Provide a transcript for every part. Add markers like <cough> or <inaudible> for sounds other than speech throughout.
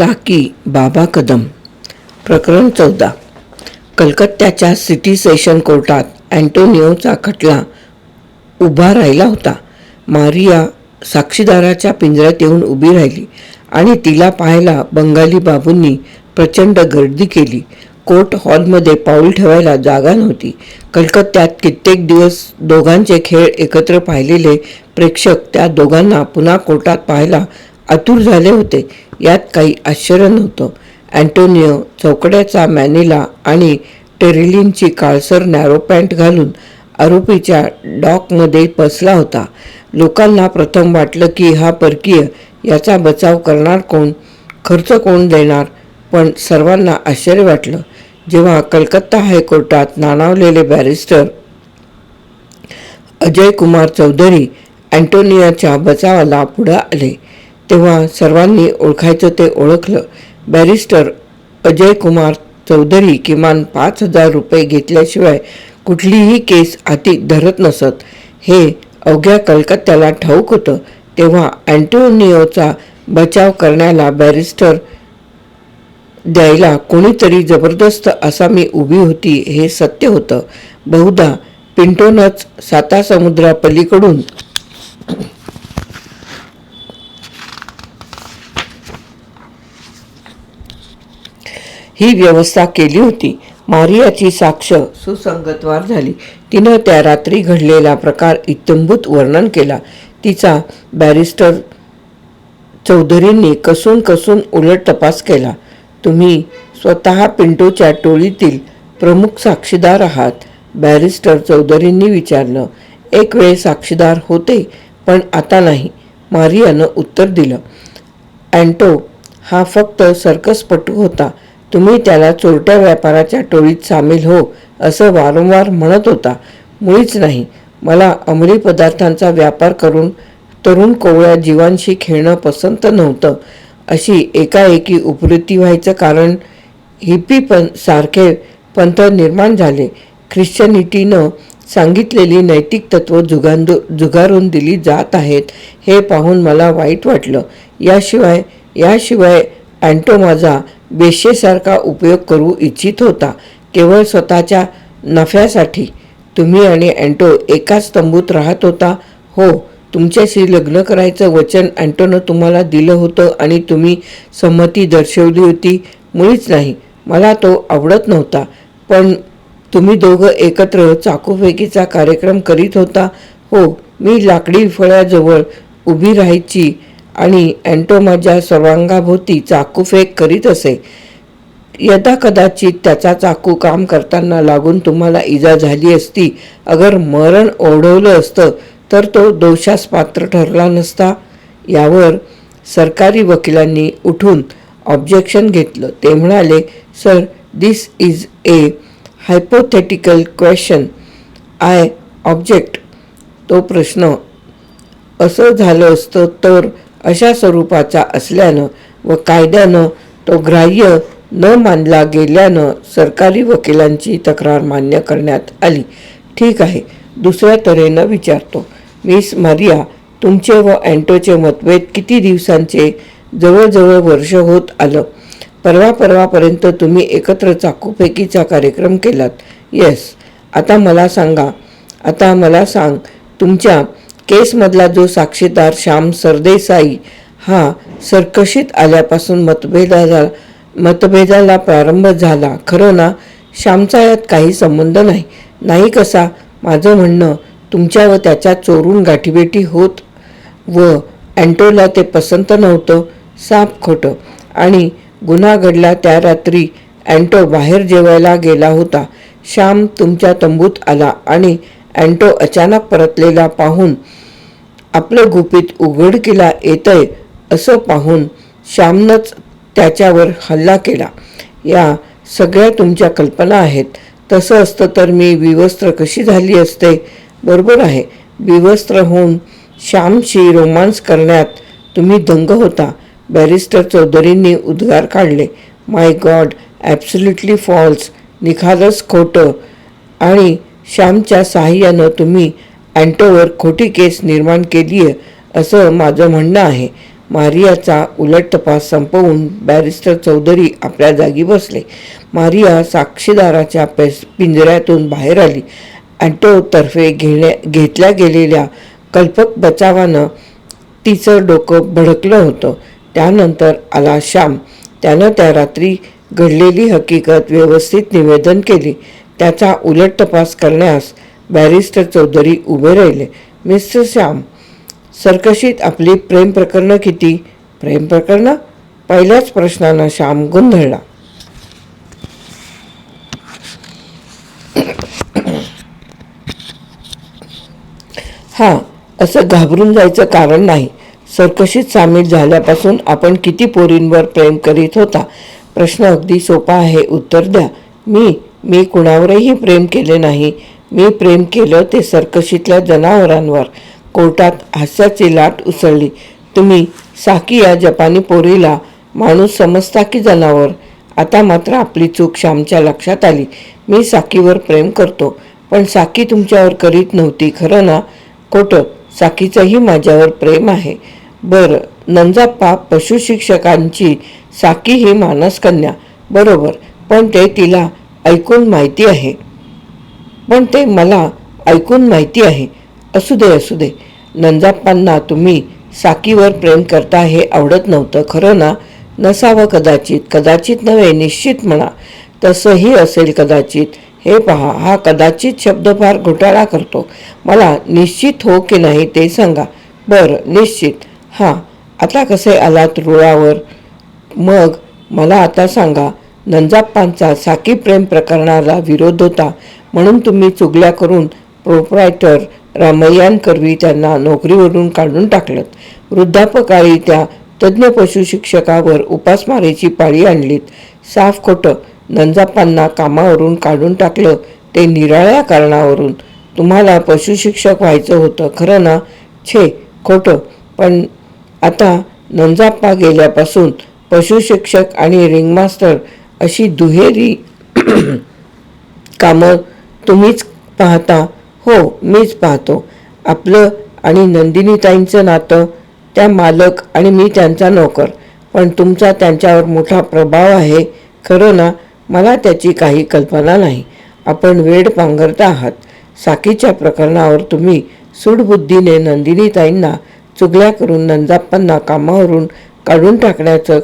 साकी बाबा कदम. प्रकरण चौदा. कलकत्त्याच्या सिटी सेशन कोर्टात अँटोनिओचा खटला उभा राहिला होता. मारिया साक्षीदाराच्या पिंजऱ्यात येऊन उभी राहिली आणि तिला पाहायला बंगाली बाबूंनी प्रचंड गर्दी केली. कोर्ट हॉलमध्ये पाऊल ठेवायला जागा नव्हती. कलकत्त्यात कित्येक दिवस दोघांचे खेळ एकत्र पाहिलेले प्रेक्षक त्या दोघांना पुन्हा कोर्टात पाहायला आतुर झाले होते. यात काही आश्चर्य नव्हतं. अँटोनिओ चौकड्याचा मॅनिला आणि टेरिलिनची काळसर नॅरो पॅन्ट घालून आरोपीच्या डॉकमध्ये बसला होता. लोकांना प्रथम वाटलं की हा परकीय याचा बचाव करणार कोण? खर्च कोण देणार? पण सर्वांना आश्चर्य वाटलं. जेव्हा कलकत्ता हायकोर्टात नाणावलेले बॅरिस्टर अजय कुमार चौधरी अँटोनियाच्या बचावाला पुढे आले तेव्हा सर्वांनी ओळखायचं ते ओळखलं. बॅरिस्टर अजय कुमार चौधरी किमान पाच हजार रुपये घेतल्याशिवाय कुठलीही केस हाती धरत नसत. हे अवघ्या कलकत्त्याला ठाऊक होतं. तेव्हा अँटोनिओचा बचाव करण्याला बॅरिस्टर द्यायला कोणीतरी जबरदस्त असामी उभी होती हे सत्य होतं. बहुधा पिंटोनच सातासमुद्रापलीकडून ही व्यवस्था केली होती. मारियाची साक्ष सुसंगतवार झाली. तिनं त्या रात्री घडलेला प्रकार इत्यंभूत वर्णन केला. तिचा बॅरिस्टर चौधरींनी कसून कसून उलट तपास केला. तुम्ही स्वतः पिंटोच्या टोळीतील प्रमुख साक्षीदार आहात बॅरिस्टर चौधरींनी विचारलं. एक वेळ साक्षीदार होते पण आता नाही मारियानं उत्तर दिलं. अँटो हा फक्त सर्कसपटू होता. तुम्ही त्याला चोरट्या व्यापाराच्या टोळीत सामील हो असं वारंवार म्हणत होता. मुळीच नाही. मला अंमली पदार्थांचा व्यापार करून तरुण कोवळ्या जीवांशी खेळणं पसंत नव्हतं. अशी एकाएकी उपवृत्ती व्हायचं कारण हिप्पी पण सारखे पंथ निर्माण झाले. ख्रिश्चनिटीनं सांगितलेली नैतिक तत्त्व जुगांदो जुगारून दिली जात आहेत हे पाहून मला वाईट वाटलं. याशिवाय याशिवाय अँटो माझा बेशेसारखा उपयोग करू इच्छित होता. केवळ स्वतःच्या नफ्यासाठी. तुम्ही आणि अँटो एकाच तंबूत राहत होता. हो तुमच्याशी लग्न करायचं वचन अँटोनं तुम्हाला दिलं होतं आणि तुम्ही संमती दर्शवली होती. मुळीच नाही. मला तो आवडत नव्हता. पण तुम्ही दोघं एकत्र चाकूफेकीचा कार्यक्रम करीत होता. हो मी लाकडी फळ्याजवळ उभी राहायची. आणि अँटो माझ्या सर्वांगाभोवती चाकूफेक करीत असे. यदा कदाचित त्याचा चाकू काम करताना लागून तुम्हाला इजा झाली असती अगर मरण ओढवलं असतं तर तो दोषास पात्र ठरला नसता. यावर सरकारी वकिलांनी उठून ऑब्जेक्शन घेतलं. ते म्हणाले sir this is a hypothetical question I object तो प्रश्न असं झालं असतं तर अशा स्वरूपाचा असल्यानं व कायद्यानं तो ग्राह्य न मानला गेल्यानं सरकारी वकिलांची तक्रार मान्य करण्यात आली. ठीक आहे दुसऱ्या तऱ्हेनं विचारतो. मिस मारिया तुमचे व अँटोचे मतभेद किती दिवसांचे? जवळजवळ वर्ष होत आलं. परवा परवापर्यंत तुम्ही एकत्र चाकूफेकीचा कार्यक्रम केलात. येस. आता मला सांगा. आता मला सांग तुमच्या केसमधला जो साक्षीदार श्याम सरदेसाई हा सरकशीत आल्यापासून मतभेदाला मतभेदाला प्रारंभ झाला. खरं ना श्यामचा यात काही संबंध नाही. नाही कसा? माझं म्हणणं तुमच्या व त्याच्या चोरून गाठीबेटी होत व अँटोला ते पसंत नव्हतं साप खोटं. आणि गुन्हा घडला त्या रात्री अँटो बाहेर जेवायला गेला होता. श्याम तुमच्या तंबूत आला आणि अँटो अचानक परतलेला पाहून आपलं गुपित उघडकीला येतंय असं पाहून श्यामनंच त्याच्यावर हल्ला केला. या सगळ्या तुमच्या कल्पना आहेत. तसं असतं तर मी विवस्त्र कशी झाली असते? बरोबर आहे. विवस्त्र होऊन श्यामशी रोमांस करण्यात तुम्ही दंग होता. बॅरिस्टर चौधरींनी उद्गार काढले. माय गॉड ॲब्सुल्युटली फॉल्स निखालस खोटं. आणि श्यामच्या साह्यानं तुम्ही अँटोवर खोटी केस निर्माण केली आहे असं माझं म्हणणं आहे. मारियाचा उलट तपास संपवून बॅरिस्टर चौधरी आपल्या जागी बसले. मारिया साक्षीदाराच्या पेस पिंजऱ्यातून बाहेर आली. अँटोतर्फे घेण्या घेतल्या गेलेल्या कल्पक बचावानं तिचं डोकं भडकलं होतं. त्यानंतर आला श्याम त्यानं त्या रात्री घडलेली हकीकत व्यवस्थित निवेदन केली. त्याचा उलट तपास करण्यास बॅरिस्टर चौधरी उभे राहिले. मिस्टर श्याम सरकशीत आपली प्रेम प्रकरणं किती? प्रेम प्रकरणं? पहिल्याच प्रश्नानं श्याम गोंधळला. हा असं घाबरून जायचं कारण नाही. सरकशीत सामील झाल्यापासून आपण किती पोरींवर प्रेम करीत होता? प्रश्न अगदी सोपा आहे. उत्तर द्या. मी मी कुणावरही प्रेम केले नाही. मी प्रेम केलं ते सर्कशीतल्या जनावरांवर. कोर्टात हास्याची लाट उसळली. तुम्ही साकी या जपानी पोरीला माणूस समजता की जनावर? आता मात्र आपली चूक श्यामच्या लक्षात आली. मी साकीवर प्रेम करतो पण साकी तुमच्यावर करीत नव्हती खरं ना? खोटं साकीचंही माझ्यावर प्रेम आहे. बरं नंजाप्पा पशुशिक्षकांची साकी ही मानसकन्या. बरोबर पण ते तिला ऐकून माहिती आहे. पण ते मला ऐकून माहिती आहे. असू दे असू दे. नंजाप्पांना तुम्ही साकीवर प्रेम करता हे आवडत नव्हतं खरं ना? नसावं कदाचित. कदाचित नव्हे निश्चित म्हणा. तसंही असेल कदाचित. हे पहा हा कदाचित शब्द फार घोटाळा करतो. मला निश्चित हो की नाही ते सांगा. बरं निश्चित. हां आता कसे आलात रुळावर? मग मला आता सांगा. नंजाप्पांचा साकी प्रेम प्रकरणाला विरोध होता. म्हणून तुम्ही चुगल्या करून प्रोप्रायटर रामय्यांकरवी त्यांना नोकरीवरून काढून टाकलं. वृद्धापकाळी त्या तज्ज्ञ पशुशिक्षकावर उपासमारीची पाळी आणलीत. साफ खोटं नंजाप्पांना कामावरून काढून टाकलं ते निराळ्या कारणावरून. तुम्हाला पशुशिक्षक व्हायचं होतं खरं ना? छे खोटं. पण आता नंजाप्पा गेल्यापासून पशुशिक्षक आणि रिंगमास्टर अशी दुहेरी <clears throat> कामं तुम्हीच पाहता. हो मीच पाहतो. आपलं आणि नंदिनीताईंचं नातं त्या मालक आणि मी त्यांचा नोकर. पण तुमचा त्यांच्यावर मोठा प्रभाव आहे. खरं ना मला त्याची काही कल्पना नाही. आपण वेड पांघरता आहात. साकीच्या प्रकरणावर तुम्ही सूडबुद्धीने नंदिनीताईंना चुगल्या करून नंदाप्पांना कामावरून काढून टाकण्याचं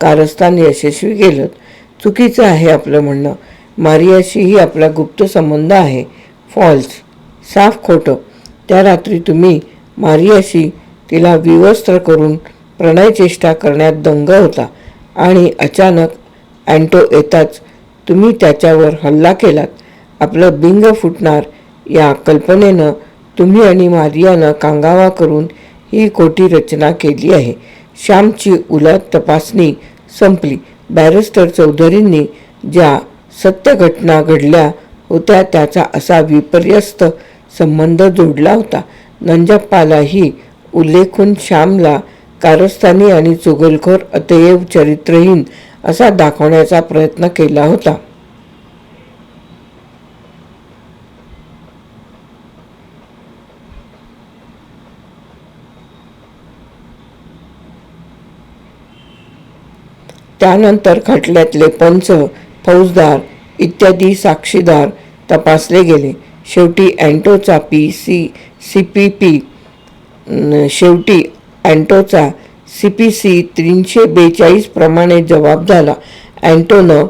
कारस्थान यशस्वी केलं चुकीचं आहे आपलं म्हणणं. मारियाशीही आपला गुप्त संबंध आहे. फॉल्स. साफ खोटं. त्या रात्री तुम्ही मारियाशी तिला विवस्त्र करून प्रणयचेष्टा करण्यात दंग होता आणि अचानक अँटो येताच तुम्ही त्याच्यावर हल्ला केलात. आपलं बिंग फुटणार या कल्पनेनं तुम्ही आणि मारियानं कांगावा करून ही खोटी रचना केली आहे. श्यामची उलट तपासणी संपली. बॅरिस्टर चौधरींनी ज्या सत्य घटना घडल्या होत्या त्याचा असा विपर्यस्त संबंध जोडला होता. नंजप्पालाही उल्लेखून श्यामला कारस्थानी आणि चुगलखोर अतयव चरित्रहीन असा दाखवण्याचा प्रयत्न केला होता. त्यानंतर खटल्यातले पंच फौजदार इत्यादी साक्षीदार तपासले गेले. शेवटी अँटोचा P C C P P शेवटी अँटोचा सी पी सी तीनशे बेचाळीस प्रमाणे जबाब झाला. अँटोनं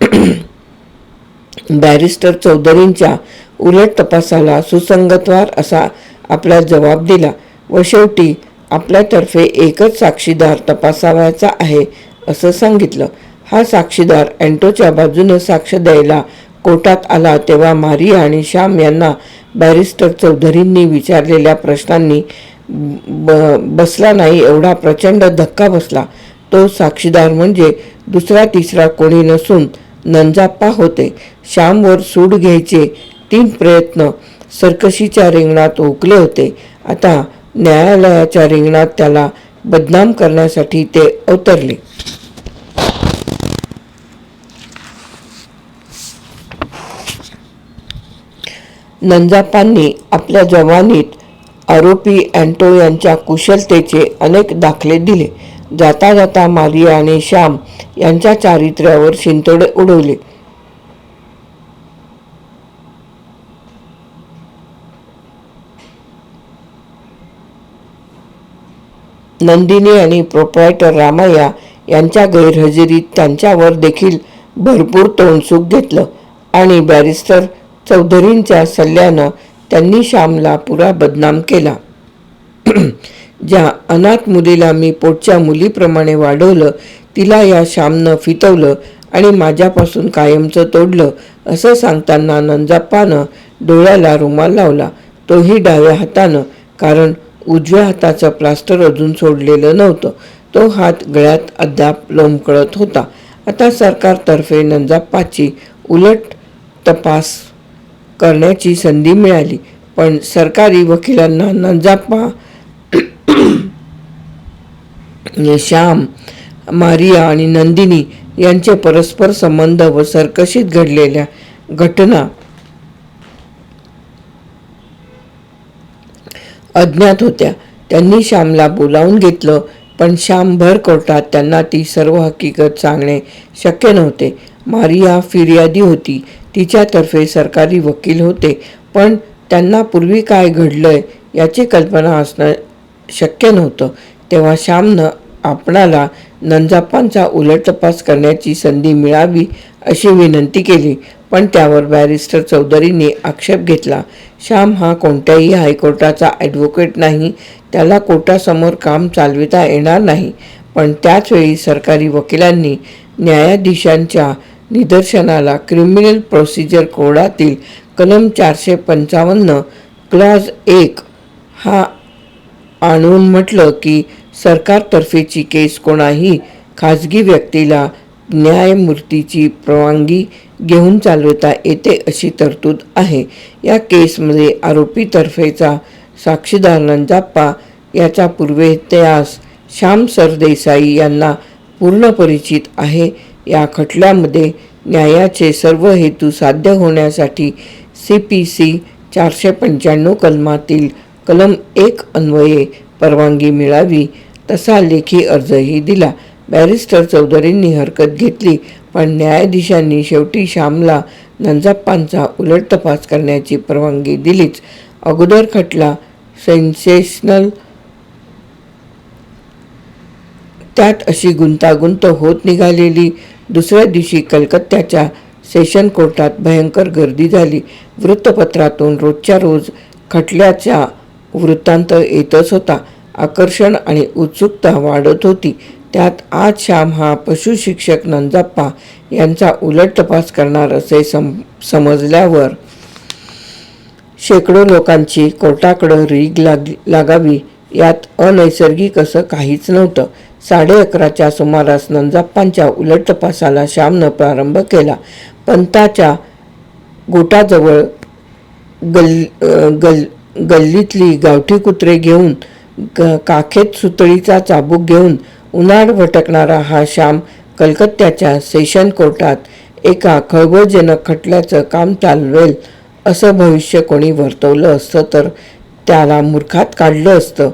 <clears throat> बॅरिस्टर चौधरींच्या उलट तपासाला सुसंगतवार असा आपला जबाब दिला व शेवटी आपल्यातर्फे एकच साक्षीदार तपासावायचा आहे असं सांगितलं. हा साक्षीदार अँटोच्या बाजूनं साक्ष द्यायला कोर्टात आला तेव्हा मारिया आणि श्याम यांना बॅरिस्टर चौधरींनी विचारलेल्या प्रश्नांनी ब बसला नाही एवढा प्रचंड धक्का बसला. तो साक्षीदार म्हणजे दुसरा तिसरा कोणी नसून नंजाप्पा होते. श्यामवर सूड घ्यायचे तीन प्रयत्न सरकशीच्या रिंगणात ओकले होते. आता न्यायालयाच्या रिंगणात त्याला बदनाम करण्यासाठी ते अवतरले. नंजापांनी आपल्या जवानीत आरोपी अँटो यांच्या कुशलतेचे अनेक दाखले दिले. जाता जाता मारिया आणि श्याम यांच्या चारित्र्यावर शिंतोडे उडवले. नंदिनी आणि प्रोप्रायटर रामय्या यांच्या गैरहजेरीत त्यांच्यावर देखील भरपूर तोंडसुख घेतलं आणि बॅरिस्टर चौधरींच्या सल्ल्यानं त्यांनी श्यामला पुरा बदनाम केला. <clears throat> ज्या अनाथ मुलीला मी पोटच्या मुलीप्रमाणे वाढवलं तिला या श्यामनं फितवलं आणि माझ्यापासून कायमचं तोडलं असं सांगताना नंजाप्पानं डोळ्याला रुमाल लावला. तोही डाव्या हातानं कारण उजव्या हाताचं प्लास्टर अजून सोडलेलं नव्हतं. तो हात गळ्यात अद्याप लोंबकळत होता. आता सरकारतर्फे नंजाप्पाची उलट तपास करण्याची संधी मिळाली. पण सरकारी वकिलांना नंजाप्पा श्याम मारिया आणि नंदिनी यांचे परस्पर संबंध व सरकशीत घडलेल्या घटना अज्ञात होत्या. त्यांनी श्यामला बोलावून घेतलं पण श्याम भर कोर्टात त्यांना ती सर्व हकीकत सांगणे शक्य नव्हते. मारिया फिर्यादी होती. तिच्यातर्फे सरकारी वकील होते पण त्यांना पूर्वी काय घडलंय याची कल्पना असणं शक्य नव्हतं. तेव्हा श्यामनं आपणाला नंजाप्पांचा उलट तपास करण्याची संधी मिळावी अशी विनंती केली पण त्यावर बॅरिस्टर चौधरींनी आक्षेप घेतला. श्याम हा कोणत्याही हायकोर्टाचा ॲडव्होकेट नाही त्याला कोर्टासमोर काम चालविता येणार नाही पण त्याचवेळी सरकारी वकिलांनी न्यायाधीशांच्या निदर्शनाला क्रिमिनल प्रोसिजर कोडातील कलम चारशे पंचावन्न क्लॉज एक हा आणून म्हटलं की सरकारतर्फेची केस कोणाही खाजगी व्यक्तीला न्यायमूर्तीची परवानगी घेऊन चालवता येते अशी तरतूद आहे. या केसमध्ये आरोपीतर्फेचा साक्षीदार नंजाप्पा याचा पूर्वेइतिहास श्याम सरदेसाई यांना पूर्ण परिचित आहे. या खटल्यामध्ये न्यायाचे सर्व हेतू साध्य होण्यासाठी सी पी सी चारशे पंच्याण्णव कलमातील कलम एक अन्वये परवानगी मिळावी तसा लेखी अर्जही दिला. बॅरिस्टर चौधरींनी हरकत घेतली पण न्यायाधीशांनी शेवटी श्यामला नंजाप्पांचा उलट तपास करण्याची परवानगी दिलीच. अगोदर खटला सेन्सेशनल. त्यात अशी गुंतागुंत होत निघालेली दुसऱ्या दिवशी कलकत्त्याच्या सेशन कोर्टात भयंकर गर्दी झाली. वृत्तपत्रातून रोजच्या रोज खटल्याचा वृत्तांत येतच होता. आकर्षण आणि उत्सुकता वाढत होती. त्यात आज श्याम हा पशुशिक्षक नंजाप्पा यांचा उलट तपास करणार असे सम समजल्यावर शेकडो लोकांची कोर्टाकडं रीग लाग लागावी. यात अनैसर्गिक असं काहीच नव्हतं. साडे अकराच्या सुमारास नंजाप्पांच्या उलट तपासाला श्यामनं प्रारंभ केला. पंताच्या गोटाजवळ गल गल गल्लीतली गावठी कुत्रे घेऊन ग काखेत सुतळीचा चाबूक घेऊन उन्हाळ भटकणारा हा श्याम कलकत्त्याच्या सेशन कोर्टात एका खळबळजनक खटल्याचं काम चालवेल असं भविष्य कोणी वर्तवलं असतं तर त्याला मूर्खात काढलं असतं.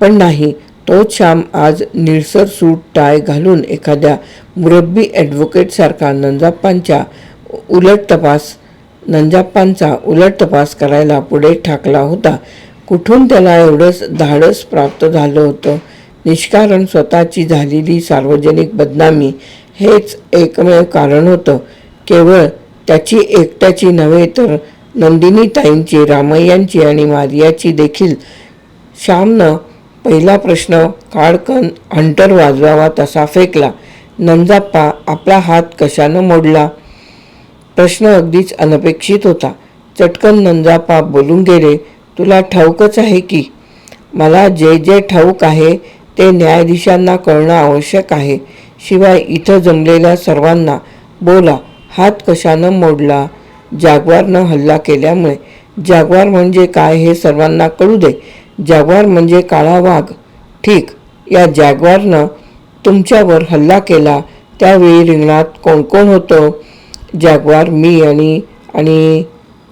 पण नाही तोच श्याम आज निळसर सूट टाय घालून एखाद्या मुरब्बी ॲडव्होकेटसारखा नंजाप्पांच्या उलट तपास नंजाप्पांचा उलट तपास करायला पुढे ठाकला होता. कुठून त्याला एवढंच धाडस प्राप्त झालं होतं? निष्कारण स्वतःची झालेली सार्वजनिक बदनामी हेच एकमेव कारण होतं. केवळ त्याची एकट्याची नव्हे तर नंदिनीताईंची रामय्यांची आणि मारियाची देखील श्यामनं पहिला प्रश्न काळकन हंटर वाजवावा तसा फेकला. नंजाप्पा आपला हात कशानं मोडला? प्रश्न अगदीच अनपेक्षित होता. चटकन नंजाप्पा बोलून गेले तुला ठाऊकच आहे की? मला जे जे ठाऊक आहे ते न्यायाधीशांना कळणं आवश्यक आहे. शिवाय इथं जमलेल्या सर्वांना बोला हात कशानं मोडला? जागवारनं हल्ला केल्यामुळे. जागवार म्हणजे काय हे सर्वांना कळू दे. जाग्वार म्हणजे काळा वाघ. ठीक या जॅग्वारनं तुमच्यावर हल्ला केला त्यावेळी रिंगणात कोण कोण होतं? जॅग्वार मी आणि आणि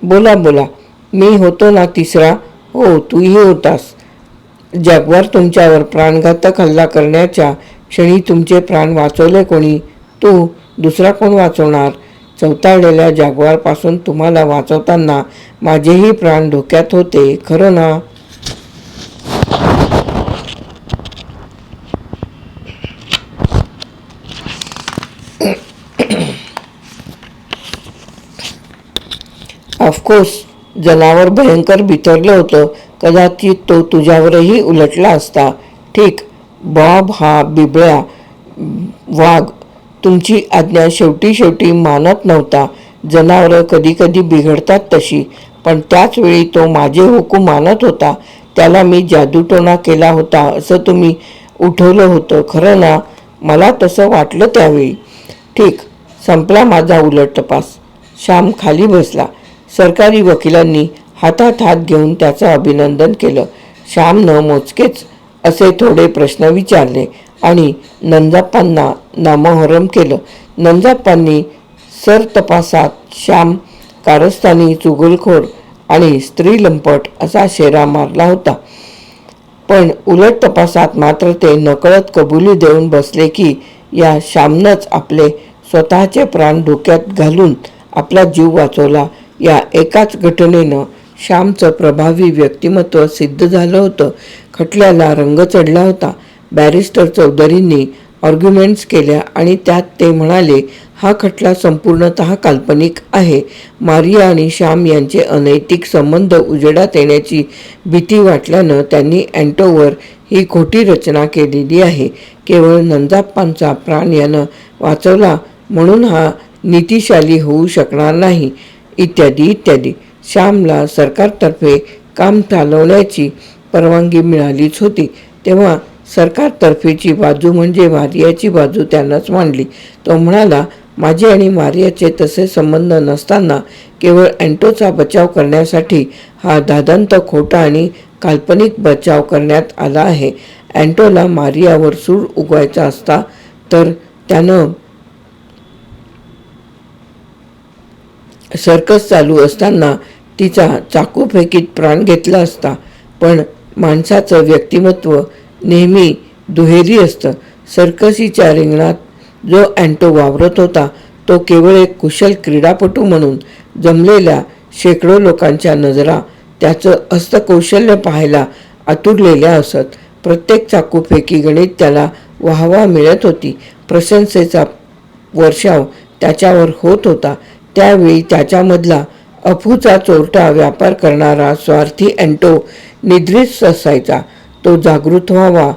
बोला बोला. मी होतो ना तिसरा? हो तूही होतास. जॅग्वार तुमच्यावर प्राणघातक हल्ला करण्याच्या क्षणी तुमचे प्राण वाचवले कोणी? तू दुसरा कोण वाचवणार? चौताळलेल्या जागवारपासून तुम्हाला वाचवताना माझेही प्राण धोक्यात होते खरं ना? ऑफकोर्स जनावर भयंकर बिथरलं होतं. कदाचित तो तुझ्यावरही उलटला असता. ठीक बॉब हा बिबळ्या वाघ तुमची आज्ञा शेवटी शेवटी मानत नव्हता. जनावरं कधी कधी बिघडतात तशी पण त्याचवेळी तो माझे हुकूम मानत होता. त्याला मी जादूटोणा केला होता असं तुम्ही उठवलं होतं खरं ना? मला तसं वाटलं त्यावेळी. ठीक संपला माझा उलट तपास. श्याम खाली बसला. सरकारी वकिलांनी हातात हात घेऊन त्याचं अभिनंदन केलं. श्यामनं मोजकेच असे थोडे प्रश्न विचारले आणि नंजाप्पांना नामोहरम केलं. नंजाप्पांनी सर तपासात श्याम कारस्थानी चुगलखोर आणि स्त्री लंपट असा शेरा मारला होता. पण उलट तपासात मात्र ते नकळत कबुली देऊन बसले की या श्यामनंच आपले स्वतःचे प्राण धोक्यात घालून आपला जीव वाचवला या एकाच घटनेनं श्यामचं प्रभावी व्यक्तिमत्व सिद्ध झालं होतं. खटल्याला रंग चढला होता. बॅरिस्टर चौधरींनी ऑर्ग्युमेंट्स केल्या आणि त्यात ते म्हणाले हा खटला संपूर्णत काल्पनिक आहे. मारिया आणि श्याम यांचे अनैतिक संबंध उजेडात येण्याची भीती वाटल्यानं त्यांनी अँटोवर ही खोटी रचना केलेली आहे. केवळ नंदाप्पांचा प्राण यानं वाचवला म्हणून हा नीतिशाली होऊ शकणार नाही. इत्यादी इत्यादी. श्यामला सरकारतर्फे काम चालवण्याची परवानगी मिळालीच होती. तेव्हा सरकारतर्फेची बाजू म्हणजे मारियाची बाजू त्यानंच मांडली. तो म्हणाला माझे आणि मारियाचे तसे संबंध नसताना केवळ अँटोचा बचाव करण्यासाठी हा दादांत खोटा आणि काल्पनिक बचाव करण्यात आला आहे. अँटोला मारियावर सूर उगवायचा असता तर त्यानं सर्कस चालू असताना तिचा चाकूफेकीत प्राण घेतला असता पण माणसाचं व्यक्तिमत्व नेहमी दुहेरी असतं. सर्कसीच्या रिंगणात जो अँटो वावरत होता तो केवळ एक कुशल क्रीडापटू म्हणून जमलेल्या शेकडो लोकांच्या नजरा त्याचं हस्तकौशल्य पाहायला आतुरलेल्या असत. प्रत्येक चाकूफेकी गणित त्याला वाहवा मिळत होती. प्रशंसेचा वर्षाव त्याच्यावर होत होता. त्यावेळी त्याच्यामधला अफूचा चोरटा व्यापार करणारा स्वार्थी अँटो निद्रित असायचा. तो जागृत व्हावा.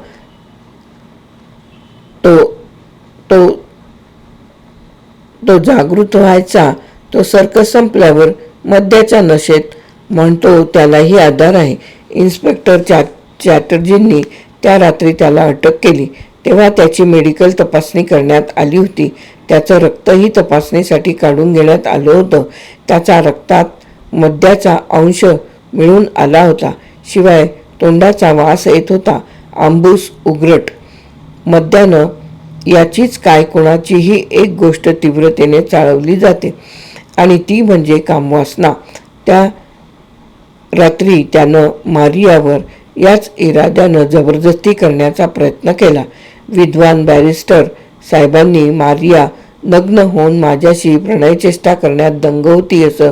तो तो तो जागृत व्हायचा. तो सर्कस संपल्यावर मद्याच्या नशेत म्हणतो त्यालाही आधार आहे. इन्स्पेक्टर चॅ चॅटर्जींनी त्या रात्री त्याला अटक केली. तेव्हा त्याची मेडिकल तपासणी करण्यात आली होती. त्याचं रक्तही तपासणीसाठी काढून घेण्यात आलं होतं. त्याच्या रक्तात मद्याचा अंश मिळून आला होता. शिवाय तोंडाचा वास येत होता. आंबूस उग्रट. मद्यानं याचीच काय कोणाचीही एक गोष्ट तीव्रतेने चाळवली जाते. आणि ती म्हणजे कामवासना. त्या रात्री त्यानं मारियावर याच इराद्यानं जबरदस्ती करण्याचा प्रयत्न केला. विद्वान बॅरिस्टर साहेबांनी मारिया नग्न होऊन माझ्याशी प्रणयचेष्टा करण्यात दंग होती असं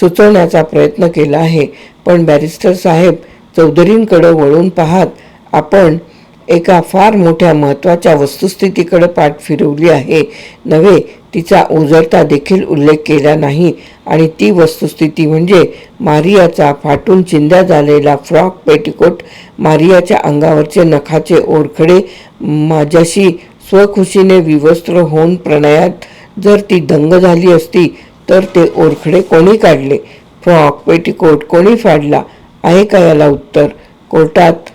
सुचवण्याचा प्रयत्न केला आहे. पण बॅरिस्टर साहेब चौधरींकडं वळून पाहात आपण एका फार मोठ्या महत्त्वाच्या वस्तुस्थितीकडे पाठ फिरवली आहे. नव्हे तिचा उजळता देखील उल्लेख केला नाही आणि ती वस्तुस्थिती म्हणजे मारियाचा फाटून चिंद्या झालेला फ्रॉक पेटिकोट मारियाच्या अंगावरचे नखाचे ओरखडे माझ्याशी स्वखुशीने विवस्त्र होऊन प्रणयात जर ती दंग झाली असती तर ते ओरखडे कोणी काढले? फ्रॉक पेटीकोट कोणी फाडला? आहे का याला उत्तर? कोर्टात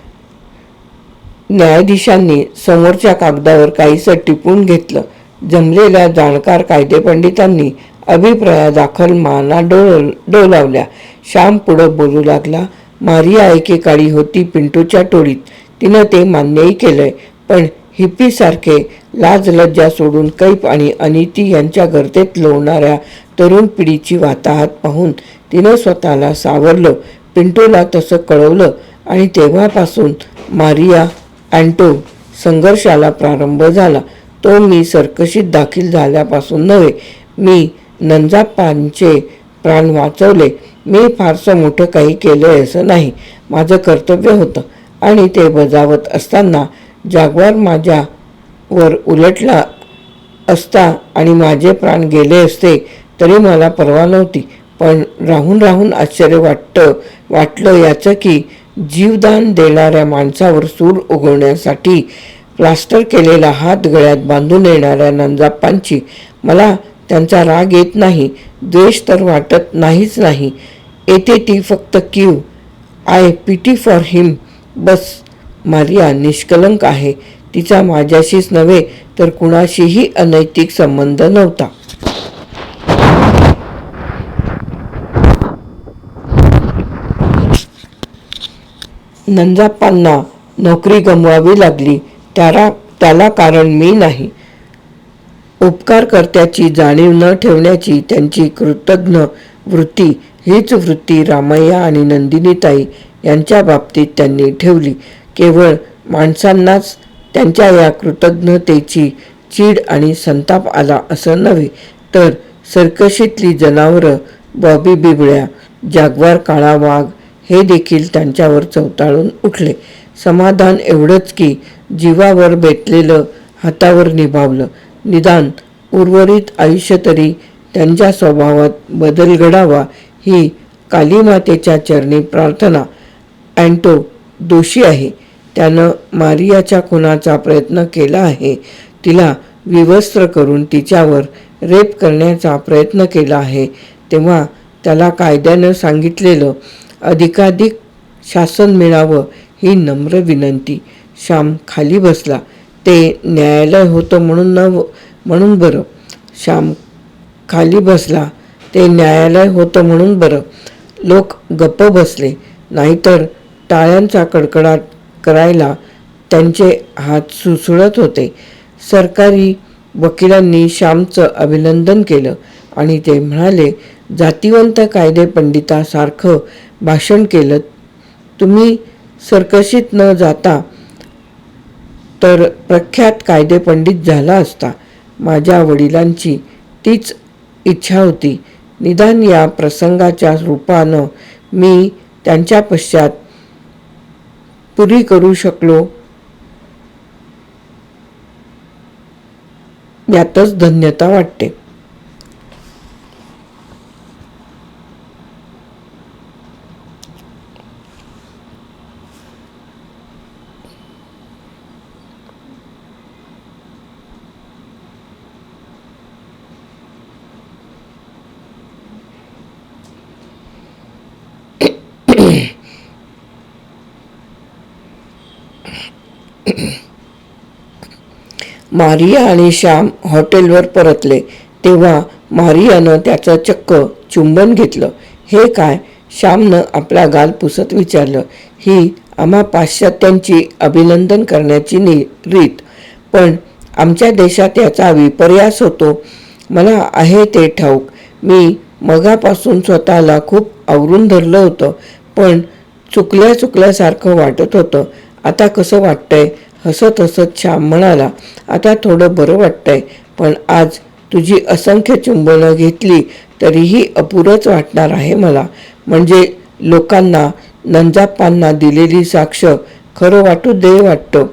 न्यायाधीशांनी समोरच्या कागदावर काहीसं टिपून घेतलं. जमलेल्या जाणकार कायदेपंडितांनी अभिप्राया दाखल माना डोल डोलावल्या. श्याम पुढं बोलू लागला मारिया एकेकाळी होती पिंटूच्या टोळीत. तिनं ते मान्यही केलंय पण हिप्पीसारखे लाज लज्जा सोडून कैप आणि अनिती यांच्या गर्तेत लोळणाऱ्या तरुण पिढीची वाताहत पाहून तिनं स्वतःला सावरलं. पिंटूला तसं कळवलं आणि तेव्हापासून मारिया अँटो संघर्षाला प्रारंभ झाला. तो मी सर्कशीत दाखल झाल्यापासून नव्हे मी नंजाप्पांचे प्राण वाचवले. मी फारसं मोठं काही केलं असं नाही. माझं कर्तव्य होतं आणि ते बजावत असताना जागवार माझ्यावर उलटला असता आणि माझे प्राण गेले असते तरी मला पर्वा नव्हती. पण राहून राहून आश्चर्य वाटतं वाटलं याचं की जीवदान देणाऱ्या माणसावर सूर उगवण्यासाठी प्लास्टर केलेला हात गळ्यात बांधून येणाऱ्या नंजाप्पांची मला त्यांचा राग येत नाही द्वेष तर वाटत नाहीच नाही. येते ती फक्त Q. I pity for him. Bus. Maria निष्कलंक आहे. तिचा माझ्याशीच नव्हे तर कुणाशीही अनैतिक संबंध नव्हता. नंजाप्पांना नोकरी गमवावी लागली. त्याला त्याला कारण मी नाही. उपकारकर्त्याची जाणीव न ठेवण्याची त्यांची कृतज्ञ वृत्ती हीच वृत्ती रामय्या आणि नंदिनीताई यांच्या बाबतीत त्यांनी ठेवली. केवळ माणसांनाच त्यांच्या या कृतज्ञतेची चीड आणि संताप आला असं नव्हे तर सर्कशीतली जनावरं बॉबी बिबळ्या जागवार काळा वाघ हे देखील त्यांच्यावर चवताळून उठले. समाधान एवढंच की जीवावर बेतलेलं हातावर निभावलं. निदान उर्वरित आयुष्य तरी त्यांच्या स्वभावात बदल घडावा ही कालीमातेच्या चरणी प्रार्थना. अँटो दोषी आहे. त्यानं मारियाच्या खुनाचा प्रयत्न केला आहे. तिला विवस्त्र करून तिच्यावर रेप करण्याचा प्रयत्न केला आहे. तेव्हा त्याला कायद्यानं सांगितलेलं अधिकाधिक शासन मिळावं ही नम्र विनंती. श्याम खाली बसला. ते न्यायालय होतं म्हणून न म्हणून बरं. श्याम खाली बसला. ते न्यायालय होतं म्हणून बरं. लोक गप्प बसले. नाहीतर टाळ्यांचा कडकडाट करायला त्यांचे हात सुसळत होते. सरकारी वकिलांनी श्यामचं अभिनंदन केलं आणि ते म्हणाले जातिवंत कायदे पंडितासारखं भाषण केलं. तुम्ही सर्कशीत न जाता तर प्रख्यात कायदे पंडित झाला असता. माझ्या वडिलांची तीच इच्छा होती. निदान या प्रसंगाच्या रूपानं मी त्यांच्या पश्चात पुरी करू शकलो? यातच धन्यता वाटते. मारिया आणि श्याम हॉटेलवर परतले तेव्हा मारियानं त्याचं चक्क चुंबन घेतलं. हे काय? श्यामनं आपला गाल पुसत विचारलं. ही आम्हा पाश्चात्यांची अभिनंदन करण्याची नि रीत. पण आमच्या देशात याचा विपर्यास होतो. मला आहे ते ठाऊक. मी मगापासून स्वतःला खूप आवरून धरलं होतं. पण चुकल्या चुकल्यासारखं वाटत होतं. आता कसं वाटतंय? हसत हसत श्याम म्हणाला आता थोडं बरं वाटतंय पण आज तुझी असंख्य चुंबनं घेतली तरीही अपुरच वाटणार आहे मला. म्हणजे लोकांना नंजाप्पांना दिलेली साक्ष खरं वाटू दे वाटतं.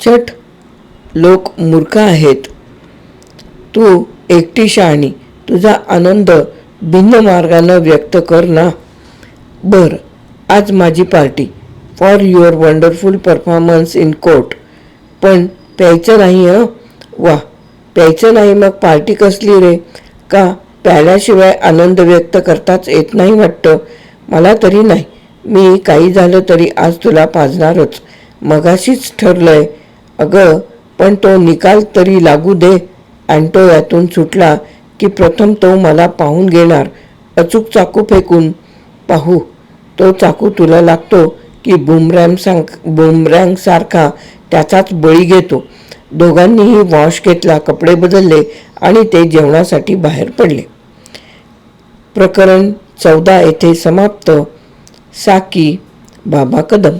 चट लोक मूर्ख आहेत. तू एकटी शहाणी तुझा आनंद भिन्न मार्गानं व्यक्त कर ना. बर आज माझी party. For your wonderful performance in court पण प्यायचं नाही हं? वा प्यायचं नाही मग पार्टी कसली रे? का प्यायल्याशिवाय आनंद व्यक्त करताच येत नाही वाटतं? मला तरी नाही. मी काही झालं तरी आज तुला पाजणारच. मगाशीच ठरलंय. अगं पण तो निकाल तरी लागू दे. अँटो यातून सुटला की प्रथम तो मला पाहून घेणार. अचूक चाकू फेकून. पाहू. तो चाकू तुला लागतो की बुमरॅम सांग बुमरँग सारखा त्याचाच बळी घेतो. दोघांनीही वॉश घेतला कपडे बदलले आणि ते जेवणासाठी बाहेर पडले. प्रकरण चौदा येथे समाप्त. साकी बाबा कदम.